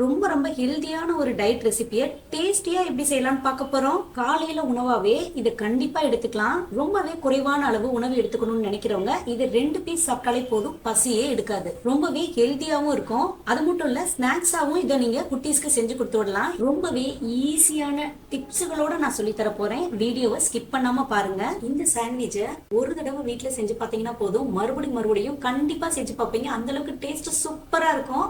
ரொம்ப ரொம்ப ஹெல்தியான ஒரு டயட் ரெசிபியை டேஸ்டியா எப்படி செய்யலாம்னு பார்க்க போறோம். காலையில உணவாவே இதை கண்டிப்பா எடுத்துக்கலாம். ரொம்பவே குறைவான அளவு உணவு எடுத்துக்கணும்னு நினைக்கிறவங்க இது ரெண்டு பீஸ் சாப்பிட்டாலே போதும். பசியே எடுக்காது. ரொம்பவே ஹெல்தியாவும் இருக்கும். அது மட்டும் இல்ல ஸ்நாக்ஸாவும் இதை நீங்க குட்டீஸ்க்கு செஞ்சு கொடுத்து விடலாம். ரொம்பவே ஈஸியான டிப்ஸுகளோட நான் சொல்லி தர போறேன். வீடியோவை ஸ்கிப் பண்ணாம பாருங்க. இந்த சாண்ட்விச்சை ஒரு தடவை வீட்டில் செஞ்சு பார்த்தீங்கன்னா போதும். மறுபடியும் மறுபடியும் கண்டிப்பா செஞ்சு பார்ப்பீங்க. அந்த அளவுக்கு டேஸ்ட் சூப்பரா இருக்கும்.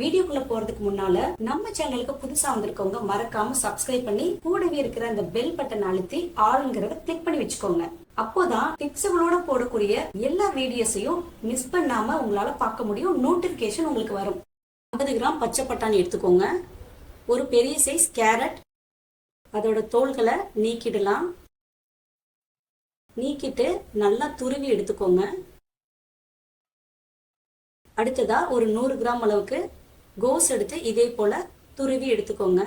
வீடியோக்குள்ள போறதுக்கு முன்னால நம்ம சேனலுக்கு புதுசா வந்திருக்கவங்க மறக்காம சப்ஸ்கிரைப் பண்ணி கூடவே இருக்கிற அந்த பெல் பட்டன் அழுத்தி ஆளுங்கிறத கிளிக் பண்ணி வச்சுக்கோங்க. அப்போதான் டிப்ஸுகளோட போடக்கூடிய எல்லா வீடியோஸையும் மிஸ் பண்ணாம உங்களால பார்க்க முடியும். நோட்டிபிகேஷன் உங்களுக்கு வரும். 50 கிராம் பச்சை பட்டாணி எடுத்துக்கோங்க. ஒரு பெரிய சைஸ் கேரட் அதோட தோல்களை நீக்கிடலாம். நீக்கிட்டு நல்லா துருவி எடுத்துக்கோங்க. அடுத்ததா ஒரு நூறு கிராம் அளவுக்கு கோஸ் எடுத்து இதே போல துருவி எடுத்துக்கோங்க.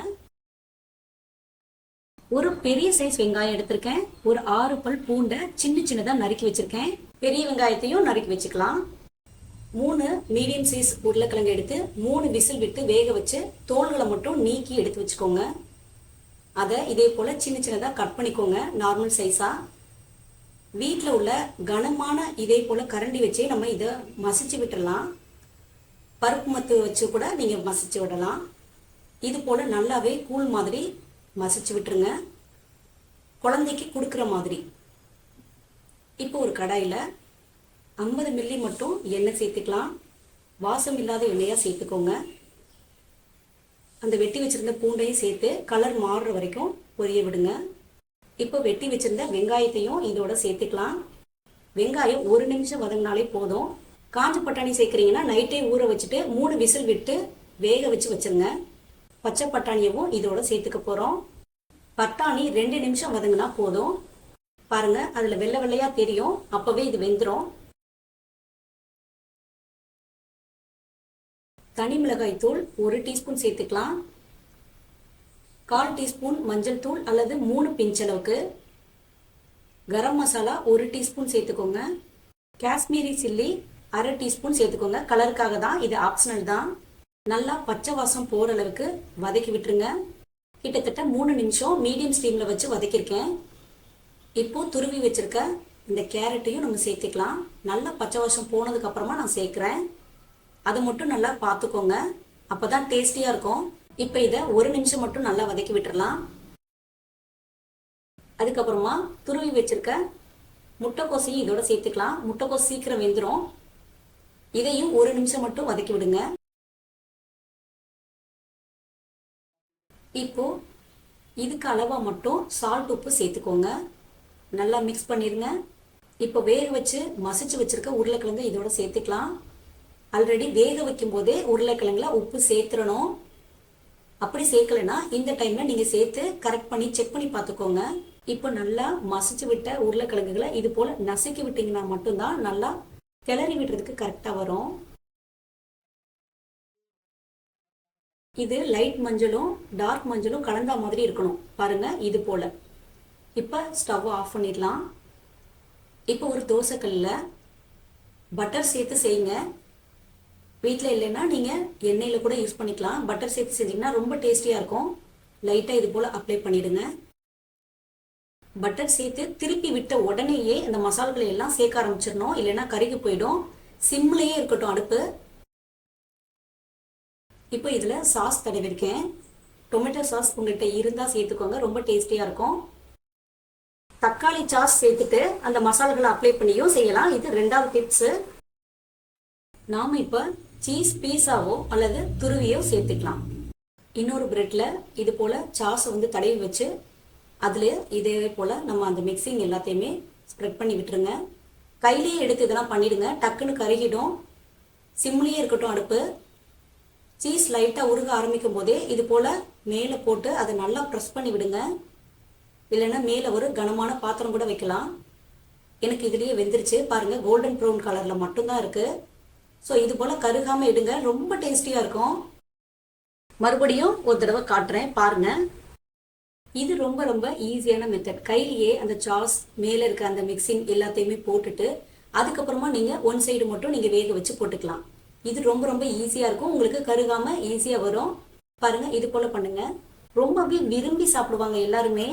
ஒரு பெரிய சைஸ் வெங்காயம் எடுத்திருக்கேன். ஒரு ஆறு பல் பூண்டை சின்ன சின்னதா நறுக்கி வச்சிருக்கேன். பெரிய வெங்காயத்தையும் நறுக்கி வச்சுக்கலாம். மூணு மீடியம் சைஸ் உருளைக்கிழங்கு எடுத்து மூணு விசில் விட்டு வேக வச்சு தோல்களை மட்டும் நீக்கி எடுத்து வச்சுக்கோங்க. அதை இதே போல சின்ன சின்னதா கட் பண்ணிக்கோங்க நார்மல் சைஸா வீட்டில் உள்ள கனமான இதே போல கரண்டி வச்சே நம்ம இதை மசிச்சு விட்டுடலாம். பருப்பு மத்து வச்சு கூட நீங்கள் மசிச்சு விடலாம். இது போல் நல்லாவே கூழ் மாதிரி மசிச்சு விட்டுருங்க. குழந்தைக்கு கொடுக்குற மாதிரி. இப்போ ஒரு கடாயில் ஐம்பது மில்லி மட்டும் எண்ணெய் சேர்த்துக்கலாம். வாசம் இல்லாத எண்ணெயாக சேர்த்துக்கோங்க. அந்த வெட்டி வச்சுருந்த பூண்டையும் சேர்த்து கலர் மாறுற வரைக்கும் பொரிய விடுங்க. இப்போ வெட்டி வச்சிருந்த வெங்காயத்தையும் இதோட சேர்த்துக்கலாம். வெங்காயம் ஒரு நிமிஷம் வதங்கினாலே போதும். காஞ்ச பட்டாணி சேர்க்குறீங்கன்னா நைட்டே ஊற வச்சுட்டு மூணு விசில் விட்டு வேக வச்சு வச்சுருங்க. பச்சை பட்டாணியவும் இதோட சேர்த்துக்க போகிறோம் பட்டாணி ரெண்டு நிமிஷம் வதங்கினா போதும். பாருங்கள் அதில் வெள்ளை வெள்ளையாக தெரியும். அப்போவே இது வெந்துடும் தனி மிளகாய் தூள் ஒரு டீஸ்பூன் சேர்த்துக்கலாம். கால் டீஸ்பூன் மஞ்சள் தூள் அல்லது மூணு பிஞ்ச் அளவுக்கு. கரம் மசாலா ஒரு டீஸ்பூன் சேர்த்துக்கோங்க. காஷ்மீரி சில்லி அரை டீஸ்பூன் சேர்த்துக்கோங்க. கலருக்காக தான் இது ஆப்ஷனல் தான். நல்லா பச்சை வாசம் போகிற அளவுக்கு வதக்கி விட்டுருங்க. கிட்டத்தட்ட மூணு நிமிஷம் மீடியம் ஸ்டீமில் வச்சு வதக்கியிருக்கேன். இப்போ துருவி வச்சுருக்க இந்த கேரட்டையும் நம்ம சேர்த்துக்கலாம். நல்லா பச்சை வாசம் போனதுக்கப்புறமா நான் சேர்க்குறேன். அதை மட்டும் நல்லா பார்த்துக்கோங்க. அப்போ தான் டேஸ்டியாக இருக்கும். இப்போ இதை ஒரு நிமிஷம் மட்டும் நல்லா வதக்கி விட்டுறலாம். அதுக்கப்புறமா துருவி வச்சிருக்க முட்டைக்கோசையும் இதோட சேர்த்துக்கலாம். முட்டைக்கோஸ் சீக்கிரம் வெந்துடும் இதையும் ஒரு நிமிஷம் மட்டும் வதக்கி விடுங்க. இப்போ இதுக்கு அளவாக மட்டும் சால்ட் உப்பு சேர்த்துக்கோங்க. நல்லா மிக்ஸ் பண்ணிடுங்க இப்போ வேக வச்சு மசிச்சு வச்சிருக்க உருளைக்கிழங்கு இதோட சேர்த்துக்கலாம். ஆல்ரெடி வேக வைக்கும் போதே உருளைக்கிழங்குல உப்பு சேர்த்துடணும். அப்படி சேர்க்கலைன்னா இந்த டைமில் நீங்கள் சேர்த்து கரெக்ட் பண்ணி செக் பண்ணி பார்த்துக்கோங்க. இப்போ நல்லா மசிச்சு விட்ட உருளைக்கிழங்குகளை இது போல் நசுக்கி விட்டிங்கன்னா மட்டும்தான் நல்லா கிளறி விடுறதுக்கு கரெக்டாக வரும். இது லைட் மஞ்சளும் டார்க் மஞ்சளும் கலந்தா மாதிரி இருக்கணும். பாருங்க இது போல. இப்போ ஸ்டவ் ஆஃப் பண்ணிடலாம். இப்போ ஒரு தோசைக்கல்ல பட்டர் சேர்த்து செய்யுங்க. வீட்டில் இல்லைன்னா நீங்கள் எண்ணெயில் கூட யூஸ் பண்ணிக்கலாம். பட்டர் சேர்த்து செஞ்சீங்கன்னா ரொம்ப டேஸ்டியாக இருக்கும். லைட்டாக இது போல் அப்ளை பண்ணிவிடுங்க பட்டர் சேர்த்து திருப்பி விட்ட உடனேயே இந்த மசால்களை எல்லாம் சேர்க்க ஆரம்பிச்சிடணும். இல்லைன்னா கருகி போயிடும். சிம்லேயே இருக்கட்டும் அடுப்பு. இப்போ இதில் சாஸ் தடவிருக்கேன். டொமேட்டோ சாஸ் உங்கள்கிட்ட இருந்தால் சேர்த்துக்கோங்க. ரொம்ப டேஸ்டியாக இருக்கும். தக்காளி சாஸ் சேர்த்துட்டு அந்த மசால்களை அப்ளை பண்ணியும் செய்யலாம். இது ரெண்டாவது டிப்ஸு நாம் இப்போ சீஸ் பீஸாவோ அல்லது துருவியோ சேர்த்துக்கலாம். இன்னொரு பிரெட்டில் இது போல் சாஸை வந்து தடவி வச்சு அதில் இதே போல் நம்ம அந்த மிக்சிங் எல்லாத்தையுமே ஸ்ப்ரெட் பண்ணி விட்டுருங்க. கையிலேயே எடுத்து இதெல்லாம் பண்ணிவிடுங்க டக்குன்னு கருகிடும். சிம்லேயே இருக்கட்டும் அடுப்பு. சீஸ் லைட்டாக உருக ஆரம்பிக்கும் போதே இது போல் மேலே போட்டு அதை நல்லா ப்ரெஸ் பண்ணி விடுங்க. இல்லைன்னா மேலே ஒரு கனமான பாத்திரம் கூட வைக்கலாம். எனக்கு இதுலேயே வெந்துருச்சு. பாருங்கள் கோல்டன் ப்ரௌன் கலரில் மட்டும்தான் இருக்குது ஸோ இது போல் கருகாமல் எடுங்க. ரொம்ப டேஸ்டியாக இருக்கும். மறுபடியும் ஒரு தடவை காட்டுறேன். பாருங்கள் இது ரொம்ப ரொம்ப ஈஸியான மெத்தட் கையிலேயே அந்த சாஸ் மேலே இருக்க அந்த மிக்சிங் எல்லாத்தையுமே போட்டுட்டு அதுக்கப்புறமா நீங்கள் ஒன் சைடு மட்டும் நீங்கள் வேக வச்சு போட்டுக்கலாம். இது ரொம்ப ரொம்ப ஈஸியாக இருக்கும். உங்களுக்கு கருகாமல் ஈஸியாக வரும். பாருங்கள் இது போல் பண்ணுங்க. ரொம்பவே விரும்பி சாப்பிடுவாங்க எல்லாருமே.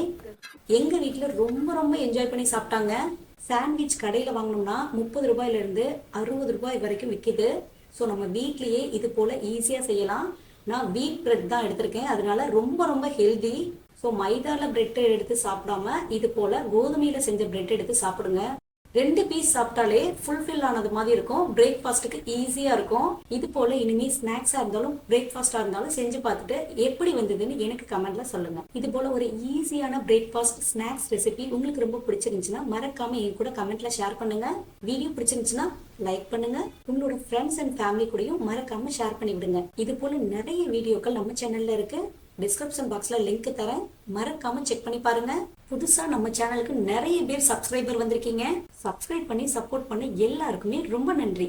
எங்கள் வீட்டில் ரொம்ப ரொம்ப என்ஜாய் பண்ணி சாப்பிட்டாங்க. சாண்ட்விச் கடையில் வாங்கினோம்னா முப்பது ரூபாயிலேருந்து அறுபது ரூபாய் வரைக்கும் விற்கிது ஸோ நம்ம வீட்லேயே இது போல் ஈஸியாக செய்யலாம். நான் வீட் பிரெட் தான் எடுத்திருக்கேன். அதனால ரொம்ப ரொம்ப ஹெல்தி ஸோ மைதால பிரெட் எடுத்து சாப்பிடாம இது போல கோதுமையில செஞ்ச பிரெட் எடுத்து சாப்பிடுங்க. ரெண்டு பீஸ் சாப்பிட்டாலே ஃபுல்ஃபில் ஆனது மாதிரி இருக்கும். பிரேக்ஃபாஸ்ட்டுக்கு ஈஸியா இருக்கும். இது போல இனிமே ஸ்நாக்ஸா இருந்தாலும் பிரேக்ஃபாஸ்டா இருந்தாலும் செஞ்சு பார்த்துட்டு எப்படி வந்ததுன்னு எனக்கு கமெண்ட்ல சொல்லுங்க. இது போல ஒரு ஈஸியான பிரேக்ஃபாஸ்ட் ஸ்நாக்ஸ் ரெசிபி உங்களுக்கு ரொம்ப பிடிச்சிருந்துச்சுன்னா மறக்காம என் கூட கமெண்ட்ல ஷேர் பண்ணுங்க. வீடியோ பிடிச்சிருந்துச்சுன்னா லைக் பண்ணுங்க. உங்களோட ஃப்ரெண்ட்ஸ் அண்ட் ஃபேமிலி கூடயும் மறக்காம ஷேர் பண்ணி விடுங்க இது போல நிறைய வீடியோக்கள் நம்ம சேனல்ல இருக்கு. டிஸ்கிரிப்ஷன் பாக்ஸில் லிங்க் தரேன். மறக்காம செக் பண்ணி பாருங்க. புதுசாக நம்ம சேனலுக்கு நிறைய பேர் சப்ஸ்கிரைபர் வந்திருக்கீங்க. சப்ஸ்கிரைப் பண்ணி சப்போர்ட் பண்ண எல்லாருக்குமே ரொம்ப நன்றி.